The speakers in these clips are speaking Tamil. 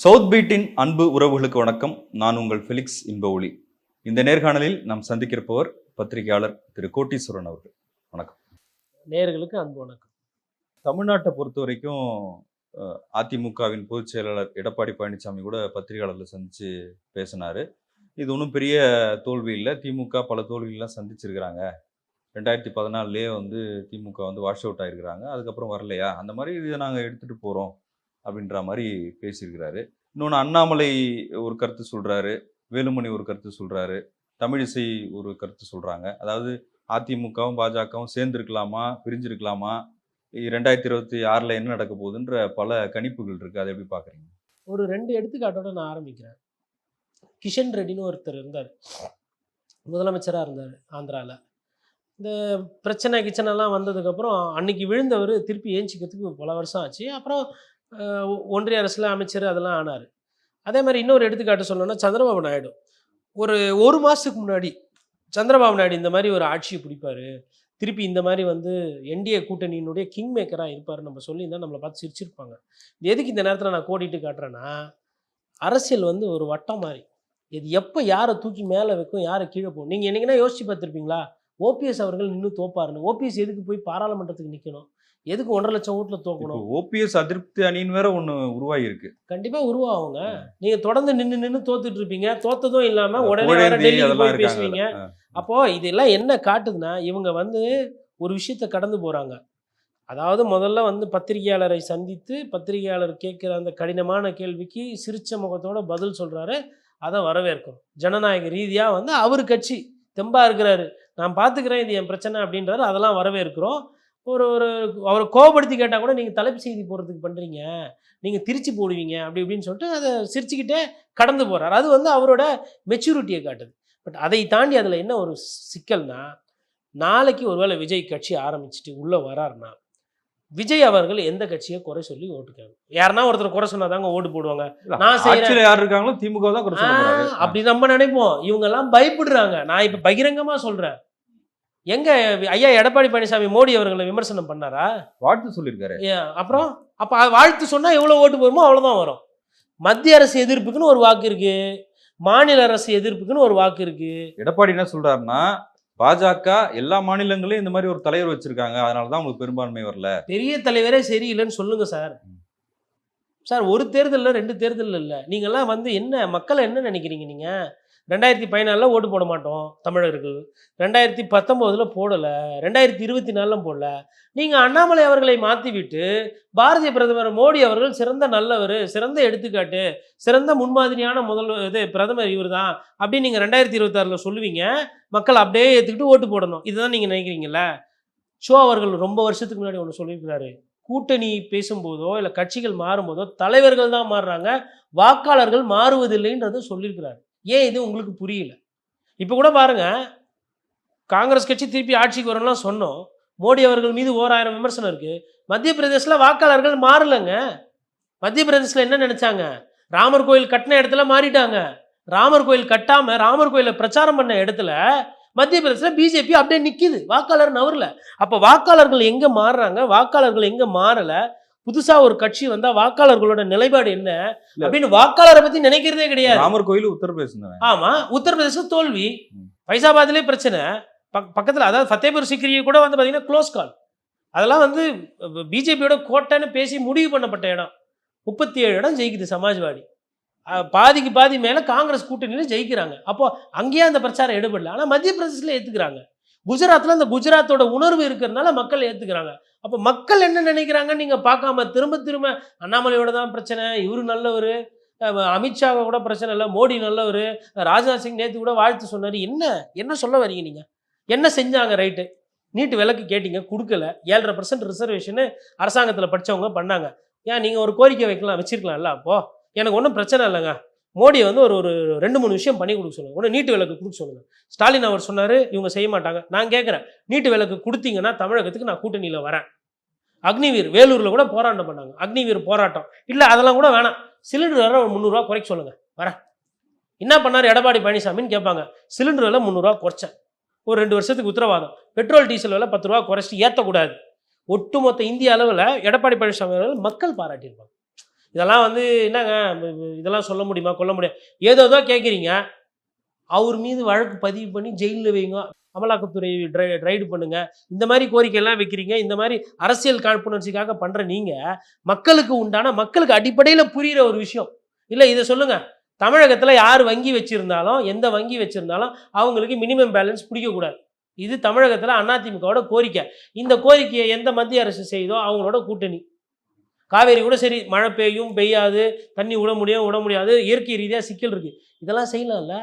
சவுத் பீட்டின் அன்பு உறவுகளுக்கு வணக்கம். நான் உங்கள் ஃபெலிக்ஸ் இன்ப ஒளி இந்த நேர்காணலில் நாம் சந்திக்கிறப்பவர் பத்திரிகையாளர் திரு கோட்டீஸ்வரன் அவர்கள். வணக்கம். நேயர்களுக்கு அன்பு வணக்கம். தமிழ்நாட்டை பொறுத்த வரைக்கும் அதிமுகவின் பொதுச் செயலாளர் எடப்பாடி பழனிசாமி கூட பத்திரிகையாளர்களை சந்திச்சு பேசினாரு. இது ஒன்றும் பெரிய தோல்வி இல்லை. திமுக பல தோல்விகள்லாம் சந்திச்சிருக்கிறாங்க. ரெண்டாயிரத்தி பதினாலுலேயே வந்து திமுக வந்து வாஷ் அவுட் ஆயிருக்கிறாங்க. அதுக்கப்புறம் வரலையா? அந்த மாதிரி இதை நாங்கள் எடுத்துகிட்டு போகிறோம் அப்படின்ற மாதிரி பேசியிருக்கிறாரு. இன்னொன்று அண்ணாமலை ஒரு கருத்து சொல்கிறாரு வேலுமணி ஒரு கருத்து சொல்கிறாரு தமிழிசை ஒரு கருத்து சொல்கிறாங்க அதாவது அதிமுகவும் பாஜகவும் சேர்ந்துருக்கலாமா பிரிஞ்சிருக்கலாமா? ரெண்டாயிரத்தி இருபத்தி ஆறில் என்ன நடக்க போகுதுன்ற பல கணிப்புகள் இருக்குது அதை எப்படி பார்க்குறீங்க ஒரு ரெண்டு எடுத்துக்காட்டோட நான் ஆரம்பிக்கிறேன். கிஷன் ரெட்டின்னு ஒருத்தர் இருந்தார். முதலமைச்சராக இருந்தார் ஆந்திராவில் இந்த பிரச்சனை கிச்சனெல்லாம் வந்ததுக்கப்புறம் அன்னைக்கு விழுந்தவர் திருப்பி ஏஞ்சிக்கிறதுக்கு பல வருஷம் ஆச்சு. அப்புறம் ஒன்றிய அரசில் அமைச்சர் அதெல்லாம் ஆனார். அதே மாதிரி இன்னொரு எடுத்துக்காட்டு சொல்லணும்னா சந்திரபாபு நாயுடு. ஒரு ஒரு மாதத்துக்கு முன்னாடி சந்திரபாபு நாயுடு இந்த மாதிரி ஒரு ஆட்சியை பிடிப்பாரு. திருப்பி இந்த மாதிரி வந்து என்டிஏ கூட்டணியினுடைய கிங் மேக்கராக இருப்பார் நம்ம சொல்லியிருந்தால் நம்மளை பார்த்து சிரிச்சிருப்பாங்க. எதுக்கு இந்த நேரத்தில் நான் கோடிட்டு காட்டுறேன்னா அரசியல் வந்து ஒரு வட்டம் மாதிரி இது எப்போ யாரை தூக்கி மேலே வைக்கும் யாரை கீழே போகும்? நீங்கள் என்னைக்குன்னா யோசிச்சு பார்த்துருப்பீங்களா? ஓபிஎஸ் அவர்கள் இன்னும் தோப்பாருன்னு. ஓபிஎஸ் எதுக்கு போய் பாராளுமன்றத்துக்கு நிற்கணும் எதுக்கு ஒன்றரை லட்சம் ஓட்டில் தோக்கணும்? ஓபிஎஸ் அதிருப்தி அணின்னு வேற ஒன்று உருவாகி இருக்கு கண்டிப்பாக உருவாகுங்க. நீங்கள் தொடர்ந்து நின்று நின்று தோத்துட்டு இருப்பீங்க. தோத்ததும் இல்லாமல் உடனே டெல்லிக்கு போய் பேசுவீங்க. அப்போ இதெல்லாம் என்ன காட்டுதுன்னா இவங்க வந்து ஒரு விஷயத்தை கடந்து போறாங்க. அதாவது முதல்ல வந்து பத்திரிகையாளரை சந்தித்து பத்திரிகையாளர் கேட்குற அந்த கடினமான கேள்விக்கு சிரிச்ச முகத்தோட பதில் சொல்றாரு. அதை வரவேற்கும் ஜனநாயக ரீதியா வந்து அவர் கட்சி தெம்பா இருக்கிறாரு. நான் பார்த்துக்கிறேன் இது என் பிரச்சனை அப்படின்றாரு. அதெல்லாம் வரவேற்கிறோம். ஒரு ஒரு அவரை கோபப்படுத்தி கேட்டால் கூட நீங்கள் தலைப்பு செய்தி போடுறதுக்கு பண்ணுறீங்க நீங்கள் திருச்சி போடுவீங்க அப்படி இப்படின்னு சொல்லிட்டு அதை சிரிச்சுக்கிட்டே கடந்து போகிறார் அது வந்து அவரோட மெச்சூரிட்டியை காட்டுது. பட் அதை தாண்டி அதில் என்ன ஒரு சிக்கல்னா நாளைக்கு ஒருவேளை விஜய் கட்சி ஆரம்பிச்சுட்டு உள்ளே வராருன்னா விஜய் அவர்கள் எந்த கட்சியை குறை சொல்லி ஓட்டுக்காங்க யாருன்னா ஒருத்தர் குறை சொன்னாதாங்க ஓட்டு போடுவாங்க. நான். ஆட்சியில் யார் இருக்காங்களோ திமுக தான் அப்படி நம்ம நினைப்போம். இவங்க எல்லாம் பயப்படுறாங்க. நான் இப்ப பகிரங்கமா சொல்றேன். எங்க ஐயா எடப்பாடி பழனிசாமி மோடி அவர்களை விமர்சனம் பண்ணாரா? வாழ்த்து சொல்லியிருக்காரு. அப்புறம்? அப்ப வாழ்த்து சொன்னா எவ்வளவு ஓட்டு போருமோ அவ்வளவுதான் வரும். மத்திய அரசு எதிர்ப்புக்குன்னு ஒரு வாக்கு இருக்கு. மாநில அரசு எதிர்ப்புக்குன்னு ஒரு வாக்கு இருக்கு. எடப்பாடி என்ன சொல்றாருன்னா பாஜக எல்லா மாநிலங்களையும் இந்த மாதிரி ஒரு தலைவர் வச்சிருக்காங்க. அதனால தான் உங்களுக்கு பெரும்பான்மை வரல. பெரிய தலைவரே சரியில்லைன்னு சொல்லுங்க சார். சார் ஒரு தேர்தலில் ரெண்டு தேர்தல் இல்லை. நீங்கள்லாம் வந்து என்ன மக்களை என்ன நினைக்கிறீங்க நீங்கள் ரெண்டாயிரத்தி பதினாலில் ஓட்டு போட மாட்டோம் தமிழர்கள். ரெண்டாயிரத்தி பத்தொம்போதில் போடலை ரெண்டாயிரத்தி இருபத்தி நாலில் போடல. நீங்கள் அண்ணாமலை அவர்களை மாற்றிவிட்டு பாரதிய பிரதமர் மோடி அவர்கள் சிறந்த நல்லவர் சிறந்த எடுத்துக்காட்டு சிறந்த முன்மாதிரியான முதல் இது பிரதமர் இவர் தான் அப்படின்னு நீங்கள் ரெண்டாயிரத்தி இருபத்தாறில் சொல்லுவீங்க. மக்கள் அப்படியே ஏற்றுக்கிட்டு ஓட்டு போடணும். இதுதான் நீங்கள் நினைக்கிறீங்களா ஷோ அவர்கள் ரொம்ப வருஷத்துக்கு முன்னாடி ஒன்று சொல்லியிருக்கிறாரு. கூட்டணி பேசும்போதோ இல்லை கட்சிகள் மாறும்போதோ தலைவர்கள் தான் மாறுறாங்க வாக்காளர்கள் மாறுவதில்லைன்றதை சொல்லியிருக்கிறார். ஏன் இது உங்களுக்கு புரியல? இப்போ கூட பாருங்க காங்கிரஸ் கட்சி திருப்பி ஆட்சிக்கு வரணும்லாம் சொன்னோம். மோடி அவர்கள் மீது ஓராயிரம் விமர்சனம் இருக்கு. மத்திய பிரதேசில் வாக்காளர்கள் மாறலைங்க. மத்திய பிரதேசில் என்ன நினைச்சாங்க? ராமர் கோயில் கட்டின இடத்துல மாறிட்டாங்க. ராமர் கோயில் கட்டாம ராமர் கோயிலை பிரச்சாரம் பண்ண இடத்துல மத்திய பிரதேசில் பிஜேபி அப்படியே நிற்கிது வாக்காளர் நவரில். அப்போ வாக்காளர்கள் எங்கே மாறுறாங்க? வாக்காளர்கள் எங்கே மாறலை? புதுசா ஒரு கட்சி வந்தா வாக்காளர்களோட நிலைப்பாடு என்ன. அப்படின்னு வாக்காளரை பத்தி நினைக்கிறதே கிடையாது. ராமர் கோயில் உத்தரப்பிரதேசம் தானே? ஆமா உத்தரப்பிரதேசம் தோல்வி. ஃபைசாபாத்லேயே பிரச்சனை. பக் பக்கத்துல அதாவது ஃபத்தேபூர் சிக்ரி கூட வந்து பாத்தீங்கன்னா க்ளோஸ் கால் அதெல்லாம் வந்து பிஜேபியோட கோட்டைன்னு பேசி முடிவு பண்ணப்பட்ட இடம். முப்பத்தி ஏழு இடம் ஜெயிக்குது சமாஜ்வாடி. பாதிக்கு பாதி மேல காங்கிரஸ் கூட்டணியில ஜெயிக்கிறாங்க. அப்போ அங்கேயே அந்த பிரச்சாரம் எடுபடல. ஆனா மத்திய பிரதேசத்துல ஏத்துக்கிறாங்க. குஜராத்தில் அந்த குஜராத்தோட உணர்வு இருக்கிறதுனால மக்கள் ஏத்துக்கிறாங்க. அப்போ மக்கள் என்ன நினைக்கிறாங்கன்னு நீங்கள் பார்க்காம திரும்ப திரும்ப அண்ணாமலையோட தான் பிரச்சனை இவர் நல்லவர் அமித்ஷாவை கூட பிரச்சனை இல்லை மோடி நல்லவர் ராஜ்நாத் சிங் நேற்று கூட வாழ்த்து சொன்னார். என்ன என்ன சொல்ல வரீங்க நீங்கள் என்ன செஞ்சாங்க ரைட்டு? நீட்டு விலக்கு கேட்டீங்க கொடுக்கல. ஏழரை பர்சன்ட் ரிசர்வேஷனு அரசாங்கத்தில் படிச்சவங்க பண்ணாங்க. ஏன் நீங்கள் ஒரு கோரிக்கை வைக்கலாம் வச்சுருக்கலாம்ல அப்போது எனக்கு ஒன்றும் பிரச்சனை இல்லைங்க. மோடியை வந்து ஒரு ஒரு ரெண்டு மூணு விஷயம் பண்ணி கொடுக்க சொல்லுங்க. ஒன்று நீட்டு விலக்கு கொடுக்க சொல்லுங்க. ஸ்டாலின் அவர் சொன்னார் இவங்க செய்ய மாட்டாங்க. நான் கேட்குறேன் நீட்டு விலக்கு கொடுத்தீங்கன்னா தமிழகத்துக்கு நான் கூட்டணியில் வரேன். அக்னிவீர் வேலூரில் கூட போராட்டம் பண்ணாங்க. அக்னிவீர் போராட்டம். இல்லை அதெல்லாம் கூட வேணாம். சிலிண்டர் வேற ஒரு முந்நூறுரூவா குறைக்க சொல்லுங்க. வரேன். என்ன பண்ணார் எடப்பாடி பழனிசாமின்னு கேட்பாங்க. சிலிண்டர் விலை முந்நூறுரூவா குறைச்சேன். ஒரு ரெண்டு வருஷத்துக்கு உத்தரவாதம். பெட்ரோல் டீசல் விலை பத்து ரூபா குறைச்சிட்டு ஏற்றக்கூடாது ஒட்டுமொத்த இந்திய அளவில் எடப்பாடி பழனிசாமி மக்கள் பாராட்டியிருப்பாங்க. இதெல்லாம் வந்து என்னங்க இதெல்லாம் சொல்ல முடியுமா கொல்ல முடியும் ஏதோ ஏதோ கேட்குறீங்க அவர் மீது வழக்கு பதிவு பண்ணி ஜெயிலில் வைங்க அமலாக்கத்துறை ட்ரை ரைடு பண்ணுங்க. இந்த மாதிரி கோரிக்கையெல்லாம் வைக்கிறீங்க. இந்த மாதிரி அரசியல் காழ்ப்புணர்ச்சிக்காக பண்ணுற நீங்கள் மக்களுக்கு உண்டான மக்களுக்கு அடிப்படையில் புரிகிற ஒரு விஷயம். இல்லை இதை சொல்லுங்கள் தமிழகத்தில் யார் வங்கி வச்சுருந்தாலும் எந்த வங்கி வச்சுருந்தாலும் அவங்களுக்கு மினிமம் பேலன்ஸ் பிடிக்கக்கூடாது. இது தமிழகத்தில் அதிமுகவோட கோரிக்கை. இந்த கோரிக்கையை எந்த மத்திய அரசு செய்தோ அவங்களோட கூட்டணி. காவேரி கூட சரி மழை பெய்யும் பெய்யாது தண்ணி விட முடியும் விட முடியாது இயற்கை ரீதியாக சிக்கல் இருக்குது இதெல்லாம் செய்யலாம்ல?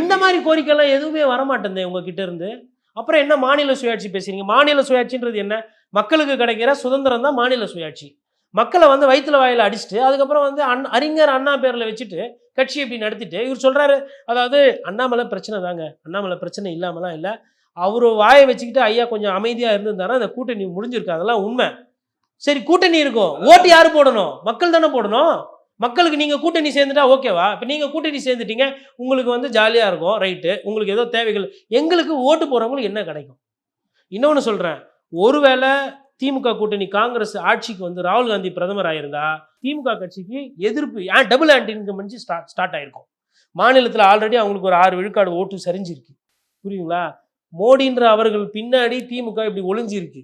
இந்த மாதிரி கோரிக்கைலாம் எதுவுமே வரமாட்டேந்தே உங்ககிட்ட இருந்து. அப்புறம் என்ன மாநில சுயாட்சி பேசுறீங்க? மாநில சுயாட்சின்றது என்ன? மக்களுக்கு கிடைக்கிற சுதந்திரம் தான் மாநில சுயாட்சி. மக்களை வந்து வயிற்றுல வாயில் அடிச்சுட்டு அதுக்கப்புறம் வந்து அண் அறிஞர் அண்ணா பேரில் வச்சுட்டு கட்சி இப்படி நடத்திட்டு இவர் சொல்கிறாரு அதாவது அண்ணாமலை பிரச்சனை தாங்க. அண்ணாமலை பிரச்சனை இல்லாமலாம் இல்லை. அவர் வாயை வச்சுக்கிட்டு ஐயா கொஞ்சம் அமைதியாக இருந்திருந்தாரா அந்த கூட்டணி முடிஞ்சிருக்கு. அதெல்லாம் உண்மை. சரி கூட்டணி இருக்கும். ஓட்டு யாரு போடணும்? மக்கள் தானே போடணும். மக்களுக்கு நீங்கள் கூட்டணி சேர்ந்துட்டா ஓகேவா இப்போ நீங்கள் கூட்டணி சேர்ந்துட்டீங்க உங்களுக்கு வந்து ஜாலியாக இருக்கும் ரைட்டு உங்களுக்கு ஏதோ தேவைகள். எங்களுக்கு ஓட்டு போகிறவங்களுக்கு என்ன கிடைக்கும்? இன்னொன்று சொல்கிறேன் ஒருவேளை திமுக கூட்டணி காங்கிரஸ் ஆட்சிக்கு வந்து ராகுல் காந்தி பிரதமர் ஆயிருந்தா திமுக கட்சிக்கு எதிர்ப்பு ஏன் double anti incumbency start start ஆயிருக்கும். மாநிலத்தில் ஆல்ரெடி அவங்களுக்கு ஒரு ஆறு விழுக்காடு ஓட்டு சரிஞ்சிருக்கு. புரியுங்களா மோடின்ற அவர்கள் பின்னாடி திமுக இப்படி ஒளிஞ்சிருக்கு.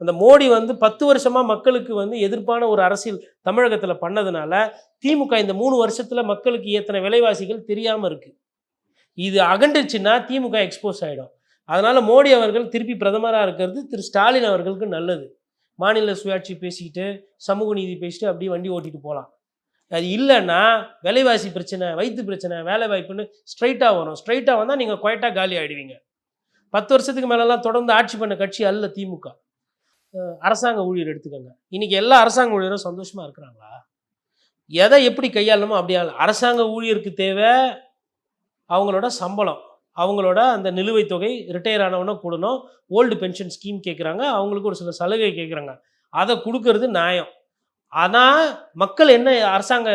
அந்த மோடி வந்து பத்து வருஷமாக மக்களுக்கு வந்து எதிர்ப்பான ஒரு அரசியல் தமிழகத்தில் பண்ணதுனால திமுக இந்த மூணு வருஷத்தில் மக்களுக்கு ஏற்றின விலைவாசிகள் தெரியாமல் இருக்குது இது அகண்டுச்சுன்னா திமுக எக்ஸ்போஸ் ஆகிடும் அதனால் மோடி அவர்கள் திருப்பி பிரதமராக இருக்கிறது திரு ஸ்டாலின் அவர்களுக்கு நல்லது. மாநில சுயாட்சி பேசிக்கிட்டு சமூக நீதி பேசிட்டு அப்படியே வண்டி ஓட்டிட்டு போகலாம் அது இல்லைன்னா விலைவாசி பிரச்சனை வயிற்று பிரச்சனை வேலை வாய்ப்புன்னு ஸ்ட்ரைட்டாக வரும். ஸ்ட்ரைட்டாக வந்தால் நீங்கள் குவைட்டாக காலி ஆகிடுவீங்க பத்து வருஷத்துக்கு மேலெல்லாம் தொடர்ந்து ஆட்சி பண்ண கட்சி அல்ல திமுக. அரசாங்க ஊழியர் எடுத்துக்கோங்க. இன்னைக்கு எல்லா அரசாங்க ஊழியரும் சந்தோஷமா இருக்கிறாங்களா? எதை எப்படி கையாளணுமோ அப்படியே அரசாங்க ஊழியருக்கு தேவை அவங்களோட சம்பளம். அவங்களோட அந்த நிலுவைத் தொகை ரிட்டையர் ஆனவன கூடணும். ஓல்டு பென்ஷன் ஸ்கீம் கேட்குறாங்க அவங்களுக்கு ஒரு சில சலுகை கேட்குறாங்க அதை கொடுக்கறது நியாயம். ஆனால் மக்கள் என்ன அரசாங்க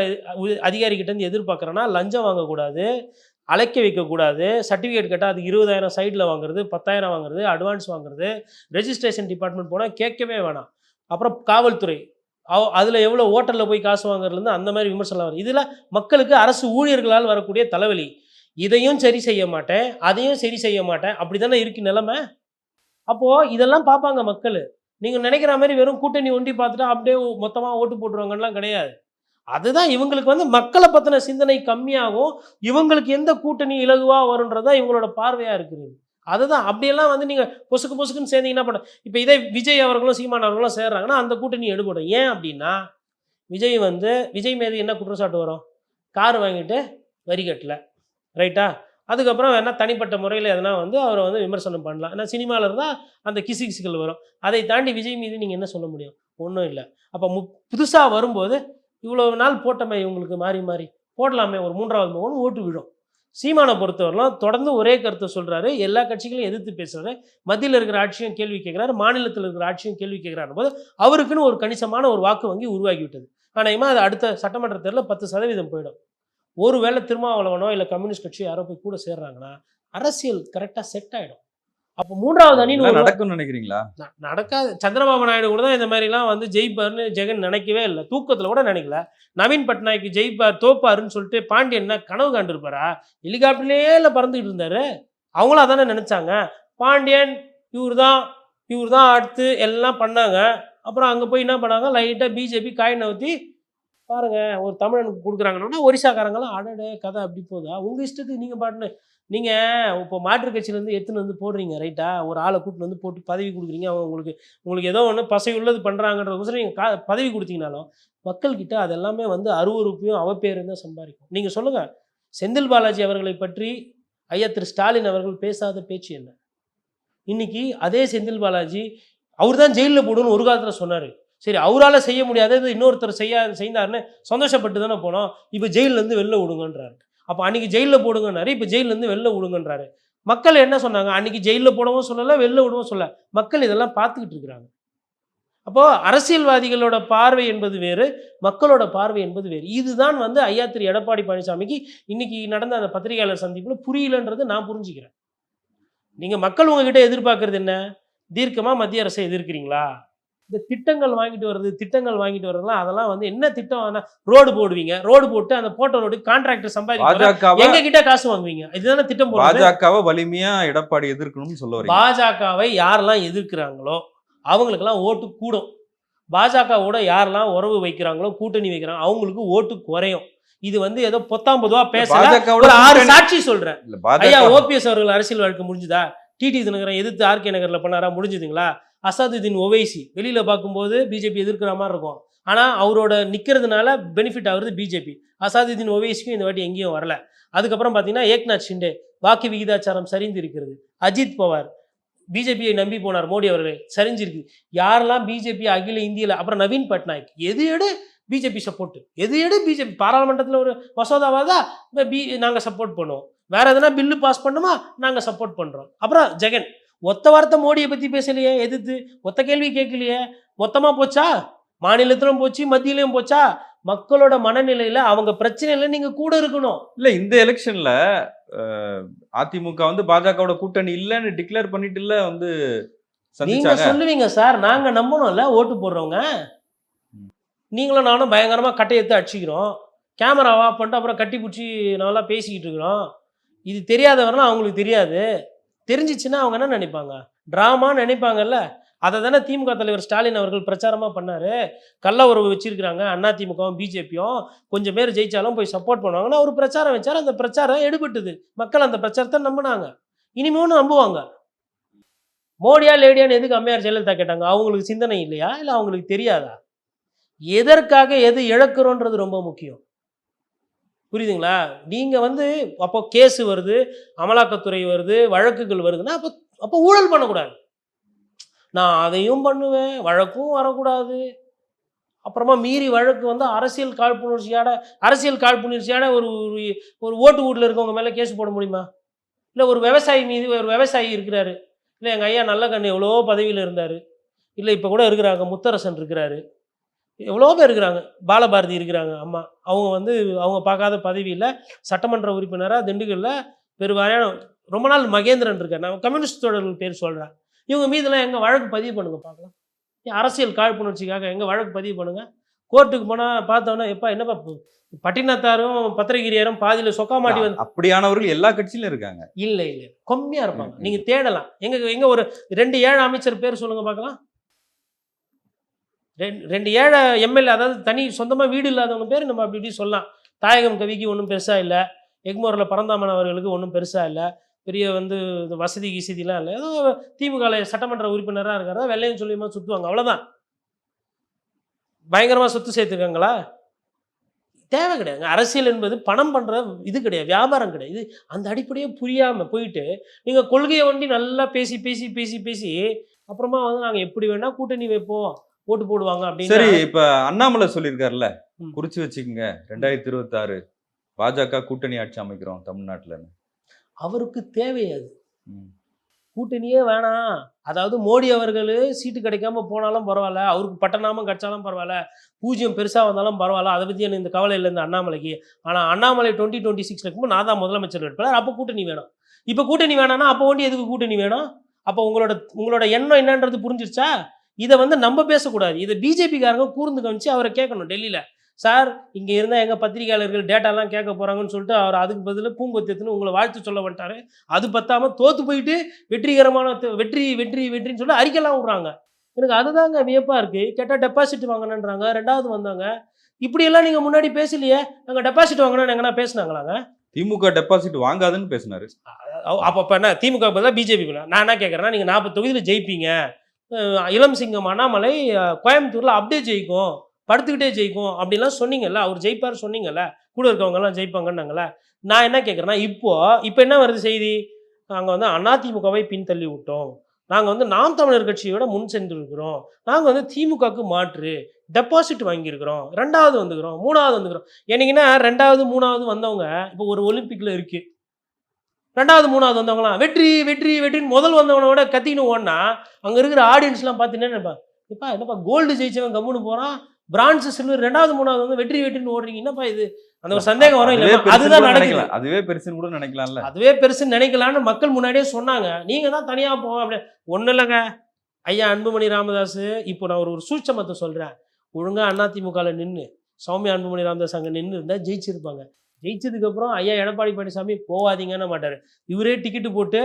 அதிகாரிகிட்டேருந்து எதிர்பார்க்குறேன்னா லஞ்சம் வாங்கக்கூடாது. அழைக்க வைக்கக்கூடாது. சர்டிஃபிகேட் கேட்டால் அது இருபதாயிரம் சைடில் வாங்குறது பத்தாயிரம் வாங்குறது அட்வான்ஸ் வாங்குறது. ரெஜிஸ்ட்ரேஷன் டிபார்ட்மெண்ட் போனால் கேட்கவே வேணாம். அப்புறம் காவல்துறை. அவ அதில் எவ்வளோ ஓட்டலில் போய் காசு வாங்குறதுலேருந்து அந்த மாதிரி விமர்சனம் வருது. இதில் மக்களுக்கு அரசு ஊழியர்களால் வரக்கூடிய தலைவலி. இதையும் சரி செய்ய மாட்டேன் அதையும் சரி செய்ய மாட்டேன். அப்படி தானே இருக்கு நிலைமை? அப்போது இதெல்லாம் பார்ப்பாங்க மக்கள். நீங்கள் நினைக்கிற மாதிரி வெறும் கூட்டணி ஒண்டி பார்த்துட்டா அப்படியே மொத்தமாக ஓட்டு போட்டுருவாங்கலாம் கிடையாது. அதுதான் இவங்களுக்கு வந்து மக்களை பற்றின சிந்தனை கம்மியாகும். இவங்களுக்கு எந்த கூட்டணி இலகுவாக வரும்ன்றதா இவங்களோட பார்வையாக இருக்குது அதுதான் அப்படியெல்லாம் வந்து நீங்கள் பொசுக்கு பொசுக்குன்னு சேர்ந்தீங்கன்னா பண்ண இப்போ இதே விஜய் அவர்களும் சீமான் அவர்களும் சேர்றாங்கன்னா அந்த கூட்டணி எடுபடும் ஏன் அப்படின்னா விஜய் வந்து விஜய் மீது என்ன குற்றச்சாட்டு வரும்? கார் வாங்கிட்டு வரி கட்டல. ரைட்டா? அதுக்கப்புறம் வேணால் தனிப்பட்ட முறையில் எதனா வந்து அவரை வந்து விமர்சனம் பண்ணலாம். ஏன்னா சினிமாவில் இருந்தால் அந்த கிசு கிசுகள் வரும். அதை தாண்டி விஜய் மீது நீங்கள் என்ன சொல்ல முடியும்? ஒன்றும் இல்லை. அப்போ மு புதுசாக வரும்போது இவ்வளோ நாள் போட்டமே இவங்களுக்கு மாறி மாறி. போடலாமே ஒரு மூன்றாவது மகன் ஓட்டு விழும். சீமானை பொறுத்தவரைலாம் தொடர்ந்து ஒரே கருத்தை சொல்கிறாரு எல்லா கட்சிகளையும் எதிர்த்து பேசுகிறாரு மத்தியில் இருக்கிற ஆட்சியும் கேள்வி கேட்குறாரு. மாநிலத்தில் இருக்கிற ஆட்சியும் கேள்வி கேட்குறாரு போது அவருக்குன்னு ஒரு கணிசமான ஒரு வாக்கு வங்கி உருவாகி விட்டது ஆனால் அது அடுத்த சட்டமன்ற தேர்தலில் பத்து சதவீதம் போயிடும். ஒருவேளை திருமாவளவனோ இல்லை கம்யூனிஸ்ட் கட்சியோ யாரோ போய் கூட சேர்றாங்கன்னா அரசியல் கரெக்டாக செட் ஆகிடும் அப்போ மூன்றாவது அணின்னு ஒரு நடக்கும்னு நினைக்கிறீங்களா? நடக்காது. சந்திரபாபு நாயுடு கூட தான் இந்த மாதிரிலாம் வந்து ஜெயிப்பார்னு ஜெகன் நினைக்கவே இல்லை. தூக்கத்தில் கூட நினைக்கல. நவீன் பட்நாயக் ஜெயிப்பார் தோப்பாருன்னு சொல்லிட்டு பாண்டியன் என்ன கனவு காண்டிருப்பாரா? ஹெலிகாப்டர்லேயே இல்லை பறந்துக்கிட்டு இருந்தாரு. அவங்களும் அதானே நினச்சாங்க. பாண்டியன் இவர் தான் இவர் தான் அடுத்து எல்லாம் பண்ணாங்க. அப்புறம் அங்கே போய் என்ன பண்ணாங்க? லைட்டாக பிஜேபி காய் நவுத்தி பாருங்க ஒரு தமிழனுக்கு கொடுக்குறாங்கன்னா ஒரிசாக்காரங்களாம் அடடே கதை அப்படி போதா உங்கள் இஷ்டத்துக்கு நீங்கள் பாட்டுன்னு நீங்கள் இப்போ மாற்றுக் கட்சியிலேருந்து எடுத்துன்னு வந்து போடுறீங்க ரைட்டா ஒரு ஆளை கூட்டின்னு வந்து போட்டு பதவி கொடுக்குறீங்க அவங்க உங்களுக்கு உங்களுக்கு ஏதோ ஒன்று பசை உள்ளது பண்ணுறாங்கன்றதுக்கோசரம் நீங்கள் கா பதவி கொடுத்தீங்கனாலும் மக்கள்கிட்ட அதெல்லாமே வந்து அருவறுப்பையும் அவப்பேரும் தான் சம்பாதிக்கும். நீங்கள் சொல்லுங்கள் செந்தில் பாலாஜி அவர்களை பற்றி ஐயா திரு ஸ்டாலின் அவர்கள் பேசாத பேச்சு என்ன? இன்னைக்கு அதே செந்தில் பாலாஜி அவர் தான் ஜெயிலில் போடுன்னு ஒரு காலத்தில் சொன்னார். சரி அவரால் செய்ய முடியாதது இன்னொருத்தர் செய்ய செய்தாருன்னு சந்தோஷப்பட்டு தானே போனோம். இப்போ ஜெயிலேருந்து வெளில விடுங்கன்றாரு. அப்போ அன்னைக்கு ஜெயிலில் போடுங்கன்னாரு இப்போ ஜெயிலேருந்து வெளில விடுங்கன்றாரு. மக்கள் என்ன சொன்னாங்க? அன்னைக்கு ஜெயிலில் போடவும் சொல்லலை வெளில விடவும் சொல்ல மக்கள் இதெல்லாம் பார்த்துக்கிட்டு இருக்கிறாங்க. அப்போது அரசியல்வாதிகளோட பார்வை என்பது வேறு மக்களோட பார்வை என்பது வேறு. இதுதான் வந்து ஐயா திரு எடப்பாடி பழனிசாமிக்கு இன்னைக்கு நடந்த அந்த பத்திரிகையாளர் சந்திப்பில் புரியலன்றது நான் புரிஞ்சுக்கிறேன். நீங்கள் மக்கள் உங்ககிட்ட எதிர்பார்க்கறது என்ன? தீர்க்கமாக மத்திய அரசை எதிர்க்கிறீங்களா? இந்த திட்டங்கள் வாங்கிட்டு வர்றது திட்டங்கள் வாங்கிட்டு வர்றதுலாம் அதெல்லாம் வந்து என்ன திட்டம் ரோடு போடுவீங்க. ரோடு போட்டு அந்த போட்ட ரோடு கான்ட்ராக்டர் சம்பாதிக்க எங்க கிட்ட காசு வாங்குவீங்க. இதுதானே திட்டம் பாஜகவை வலிமையா எடப்பாடி எதிர்க்கணும்னு சொல்ல பாஜகவை யாரெல்லாம் எதிர்க்கிறாங்களோ அவங்களுக்கெல்லாம் ஓட்டு கூடும். பாஜகவோட யாரெல்லாம் உறவு வைக்கிறாங்களோ கூட்டணி வைக்கிறாங்க அவங்களுக்கு ஓட்டு குறையும். இது வந்து ஏதோ பொத்தாம் பொதுவா பேசல. ஆறு சாட்சி சொல்றேன். ஐயா ஓபிஎஸ் அவர்கள் அரசியல் வாழ்க்கை முடிஞ்சுதா டிடி தினகரன் எதிர்த்து ஆர்கே நகர்ல பண்ணாரா? முடிஞ்சுதுங்களா? அசாதுதீன் ஒவைசி வெளியில் பார்க்கும்போது பிஜேபி எதிர்க்கிற மாதிரி இருக்கும். ஆனால் அவரோட நிற்கிறதுனால பெனிஃபிட் ஆகுறது பிஜேபி. அசாதுதீன் ஒவைசிக்கும் இந்த வாட்டி எங்கேயும் வரல. அதுக்கப்புறம் பார்த்தீங்கன்னா ஏக்நாத் ஷிண்டே வாக்கு விகிதாச்சாரம் சரிந்து இருக்கிறது. அஜித் பவார் பிஜேபியை நம்பி போனார் மோடி அவர்கள். சரிஞ்சிருக்கு யாரெல்லாம் பிஜேபி அகில இந்தியில் அப்புறம் நவீன் பட்நாயக் எது எடு பிஜேபி சப்போர்ட் எது எடு பிஜேபி? பாராளுமன்றத்தில் ஒரு மசோதாவாதா பி நாங்கள் சப்போர்ட் பண்ணுவோம். வேற எதனா பில்லு பாஸ் பண்ணுமா நாங்கள் சப்போர்ட் பண்ணுறோம் அப்புறம் ஜெகன். ஒத்த வார்த்தை மோடியை பற்றி பேசலையே எதிர்த்து? ஒத்த கேள்வி கேட்கலையே? மொத்தமாக போச்சா? மாநிலத்திலும் போச்சு மத்தியிலையும் போச்சா? மக்களோட மனநிலையில அவங்க பிரச்சனையில நீங்க கூட இருக்கணும். இல்ல இந்த எலெக்ஷன்ல அதிமுக வந்து பாஜகவோட கூட்டணி இல்லன்னு டிக்ளேர் பண்ணிட்டு இல்ல வந்து நீங்க சொல்லுவீங்க சார். நாங்க நம்பணும்ல ஓட்டு போடுறவங்க. நீங்களும் நானும் பயங்கரமா கட்டை எடுத்து அடிச்சுக்கிறோம். கேமரா ஆஃப் பண்ணிட்டு அப்புறம் கட்டி பிடிச்சி நல்லா பேசிக்கிட்டு இருக்கிறோம். இது தெரியாதவரெல்லாம் அவங்களுக்கு தெரியாது. தெரிஞ்சிச்சுன்னா அவங்க என்ன நினைப்பாங்க? ட்ராமான்னு நினைப்பாங்கல்ல? அதை தானே திமுக தலைவர் ஸ்டாலின் அவர்கள் பிரச்சாரமாக பண்ணார். கள்ள உறவு வச்சிருக்கிறாங்க. அண்ணா திமுகவும் பிஜேபியும். கொஞ்சம் பேர் ஜெயிச்சாலும் போய் சப்போர்ட் பண்ணுவாங்கன்னு அவர் பிரச்சாரம் வச்சார். அந்த பிரச்சாரம் எடுபட்டுது. மக்கள் அந்த பிரச்சாரத்தை நம்பினாங்க. இனிமேலும் நம்புவாங்க. மோடியா லேடியான்னு எதுக்கு அம்மையார் ஜெயலலிதா கேட்டாங்க? அவங்களுக்கு சிந்தனை இல்லையா? இல்லை அவங்களுக்கு தெரியாதா? எதற்காக எது இழக்கிறோன்றது ரொம்ப முக்கியம். புரியுதுங்களா? நீங்கள் வந்து அப்போ கேஸு வருது அமலாக்கத்துறை வருது வழக்குகள் வருதுன்னா அப்போ அப்போ ஊழல் பண்ணக்கூடாது. நான் அதையும் பண்ணுவேன் வழக்கும் வரக்கூடாது. அப்புறமா மீறி வழக்கு வந்து அரசியல் காழ்ப்புணர்ச்சியோட அரசியல் காழ்ப்புணர்ச்சியான ஒரு ஒரு- ஒரு ஓட்டு வீட்டில் இருக்கவங்க மேலே கேஸ் போட முடியுமா? இல்லை ஒரு விவசாயி மீது ஒரு விவசாயி இருக்கிறாரு. இல்லை எங்கள் ஐயா நல்ல கண்ணு எவ்வளோ பதவியில் இருந்தார். இல்லை இப்போ கூட இருக்கிறாங்க முத்தரசன் இருக்கிறாரு. எவ்வளோ பேர் இருக்கிறாங்க. பாலபாரதி இருக்கிறாங்க அம்மா. அவங்க வந்து அவங்க பார்க்காத பதவியில் சட்டமன்ற உறுப்பினராக திண்டுக்கல்ல பெருவாரியான ரொம்ப நாள் மகேந்திரன் இருக்கார். நான் கம்யூனிஸ்ட் தோழர்கள் பேர் சொல்கிறேன் இவங்க மீதெல்லாம் எங்கே வழக்கு பதிவு பண்ணுங்க பார்க்கலாம். அரசியல் காழ்ப்புணர்ச்சிக்காக எங்கே வழக்கு பதிவு பண்ணுங்க? கோர்ட்டுக்கு போனால் பார்த்தோன்னா எப்பா என்னப்பா பட்டினத்தாரும் பத்திரகிரியாரும் பாதியில் சொக்கா மாட்டி வந்து அப்படியானவர்கள் எல்லா கட்சியிலும் இருக்காங்க. இல்லை இல்லை. கம்மியா இருப்பாங்க. ம், ம். நீங்க தேடலாம். எங்க எங்க ஒரு ரெண்டு ஏழை அமைச்சர் பேர் சொல்லுங்க பார்க்கலாம். ரெண்டு ரெண்டு ஏழை எம்எல்ஏ அதாவது தனி சொந்தமாக வீடு இல்லாதவங்க பேர் நம்ம அப்படி இப்படி சொல்லலாம். தாயகம் கவிக்கு ஒன்றும் பெருசாக இல்லை. எக்மோரில் பரந்தாமன் அவர்களுக்கு ஒன்றும் பெருசாக இல்லை. பெரிய வந்து வசதி கிசதிலாம் இல்லை. ஏதோ திமுக சட்டமன்ற உறுப்பினராக இருக்கிறதா வெள்ளையும் சொல்லியுமா சுற்றுவாங்க அவ்வளோதான் பயங்கரமாக சொத்து சேர்த்துருக்காங்களா? தேவை கிடையாதுங்க அரசியல் என்பது பணம் பண்ணுற இது கிடையாது. வியாபாரம் கிடையாது. அந்த அடிப்படையே புரியாமல் போயிட்டு நீங்கள் கொள்கையை ஒண்டி நல்லா பேசி பேசி பேசி பேசி அப்புறமா வந்து நாங்கள் எப்படி வேணால் கூட்டணி வைப்போம். ஓட்டு போடுவாங்க சரி அப்படின்னு இப்ப அண்ணாமலை சொல்லியிருக்காருல்ல. குறிச்சு வச்சுக்கோங்க. ரெண்டாயிரத்தி இருபத்தி ஆறு பாஜக கூட்டணி ஆட்சி அமைக்கிறோம் தமிழ்நாட்டுல அவருக்கு தேவை அது. கூட்டணியே வேணாம். அதாவது மோடி அவர்கள் சீட்டு கிடைக்காம போனாலும் பரவாயில்ல அவருக்கு பட்டநாமம் கிடைச்சாலும் பரவாயில்ல பூஜ்ஜியம் பெருசாக வந்தாலும் பரவாயில்ல அதை பற்றி எனக்கு இந்த கவலை இல்லை இந்த அண்ணாமலைக்கு. ஆனால் அண்ணாமலை டுவெண்ட்டி டுவெண்ட்டி சிக்ஸ்ல இருக்கும்போது நான் தான் முதலமைச்சர் இருப்பார் அப்போ கூட்டணி வேணும். இப்போ கூட்டணி வேணாம்னா அப்போ ஒண்டி எதுக்கு கூட்டணி வேணும்? அப்போ உங்களோட உங்களோட எண்ணம் என்னன்றது புரிஞ்சிருச்சா? இதை வந்து நம்ம பேசக்கூடாது. இதை பிஜேபிக்காரங்க கூர்ந்து கவனிச்சு அவரை கேட்கணும் டெல்லியில். சார் இங்கே இருந்தால் எங்கள் பத்திரிகையாளர்கள் டேட்டாலாம் கேட்க போகிறாங்கன்னு சொல்லிட்டு அவர் அதுக்கு பதில் பூங்கொத்தியத்துன்னு உங்களை வாழ்த்து சொல்ல வந்துட்டாரு. அது பத்தாம தோத்து போயிட்டு வெற்றிகரமான வெற்றி வெற்றி வெற்றின்னு சொல்லி அறிக்கைலாம் விட்றாங்க. எனக்கு அதுதாங்க வியப்பா இருக்கு. கேட்டால் டெபாசிட் வாங்கினன்றாங்க ரெண்டாவது வந்தாங்க. இப்படியெல்லாம் நீங்கள் முன்னாடி பேசலையே. நாங்கள் டெபாசிட் வாங்கினோன்னு எங்கன்னா பேசுனாங்களாங்க? திமுக டெபாசிட் வாங்காதுன்னு பேசினாரு. அப்போ அப்போ என்ன? திமுக பதிலாக பிஜேபி நான் என்ன கேட்குறேன்னா நீங்கள் நாற்பது தொகுதியில் ஜெயிப்பீங்க. இளம் சிங்கம் அண்ணாமலை கோயம்புத்தூரில் அப்படியே ஜெயிக்கும் படுத்துக்கிட்டே ஜெயிக்கும் அப்படிலாம் சொன்னீங்கல்ல அவர் ஜெயிப்பார் சொன்னீங்கல்ல கூட இருக்கவங்கலாம் ஜெயிப்பாங்கன்னாங்கல்ல நான் என்ன கேட்குறேன்னா இப்போது இப்போ என்ன வருது செய்தி? நாங்கள் வந்து அதிமுகவை பின்தள்ளி விட்டோம். நாங்கள் வந்து நாம் தமிழர் கட்சியோட முன் சென்றிருக்கிறோம். நாங்கள் வந்து திமுகவுக்கு மாற்று டெபாசிட் வாங்கியிருக்கிறோம். ரெண்டாவது வந்துக்கிறோம் மூணாவது வந்துக்கிறோம். என்னைக்குன்னா ரெண்டாவது மூணாவது வந்தவங்க இப்போ ஒரு ஒலிம்பிக்கில் இருக்குது ரெண்டாவது மூணாவது வந்தவங்களாம் வெற்றி வெற்றி வெற்றின்னு முதல் வந்தவனோட கத்தின்னு ஓடினா அங்கே இருக்கிற ஆடியன்ஸ்லாம் பார்த்து என்ன நினைப்பான் எப்பா என்னப்பா கோல்டு ஜெயிச்சவன் கம்முன்னு போகிறான் பிரான்ஸ் சில்வர் ரெண்டாவது மூணாவது வந்து வெற்றி வெற்றின்னு ஓடுறீங்க. என்னப்பா இது? அந்த ஒரு சந்தேகம் வரும் இல்லை அதுதான் நினைக்கலாம். அதுவே பெருசுன்னு கூட நினைக்கலாம்ல. அதுவே பெருசுன்னு நினைக்கலான்னு மக்கள் முன்னாடியே சொன்னாங்க. நீங்க தான் தனியா போவோம் அப்படி ஒன்றும் இல்லைங்க. ஐயா அன்புமணி ராமதாஸ் இப்போ நான் ஒரு ஒரு சூட்சமத்தை சொல்கிறேன் ஒழுங்காக அதிமுகவில் நின்று சௌமியா அன்புமணி ராமதாஸ் அங்கே நின்று இருந்தால் ஜெயிச்சிருப்பாங்க. ஜெயிச்சதுக்கப்புறம் ஐயா எடப்பாடி பழனிசாமி போகாதீங்கன்னு மாட்டார். இவரே டிக்கெட்டு போட்டு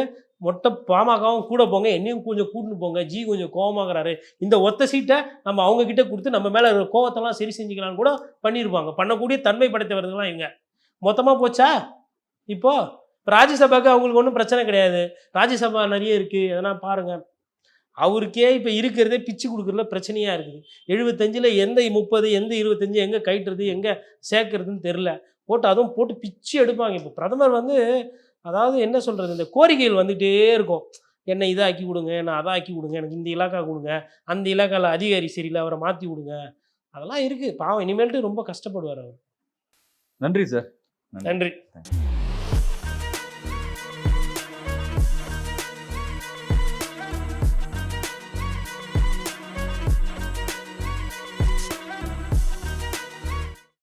மொட்டை பாமகவும் கூட போங்க என்னையும் கொஞ்சம் கூட்டுன்னு போங்க ஜி கொஞ்சம் கோவமாகறாரு. இந்த ஒத்த சீட்டை நம்ம அவங்கக்கிட்ட கொடுத்து நம்ம மேலே கோவத்தெல்லாம் சரி செஞ்சுக்கலாம்னு கூட பண்ணியிருப்பாங்க பண்ணக்கூடிய தன்மை படைத்தவர்கள்லாம் இவங்க. மொத்தமாக போச்சா? இப்போது ராஜ்யசபாவுக்கு அவங்களுக்கு ஒன்றும் பிரச்சனை கிடையாது. ராஜ்யசபா நிறைய இருக்குது எதனா பாருங்கள் அவருக்கே இப்போ இருக்கிறதே பிச்சு கொடுக்குறதுல பிரச்சனையாக இருக்குது. எழுபத்தஞ்சில் எந்த முப்பது எந்த இருபத்தஞ்சு எங்கே கைட்டுறது எங்கே சேர்க்கறதுன்னு தெரில போட்டு அதுவும் போட்டு பிச்சு எடுப்பாங்க. இப்போ பிரதமர் வந்து அதாவது என்ன சொல்கிறது இந்த கோரிக்கைகள் வந்துகிட்டே இருக்கும். என்னை இதை ஆக்கி கொடுங்க என்னை அதை ஆக்கி கொடுங்க எனக்கு இந்த இலாக்கா கொடுங்க அந்த இலாக்காவில் அதிகாரி சரியில்லை அவரை மாற்றி கொடுங்க அதெல்லாம் இருக்குது பாவம் இனிமேல்ட்டு ரொம்ப கஷ்டப்படுவார் அவர். நன்றி சார். நன்றி.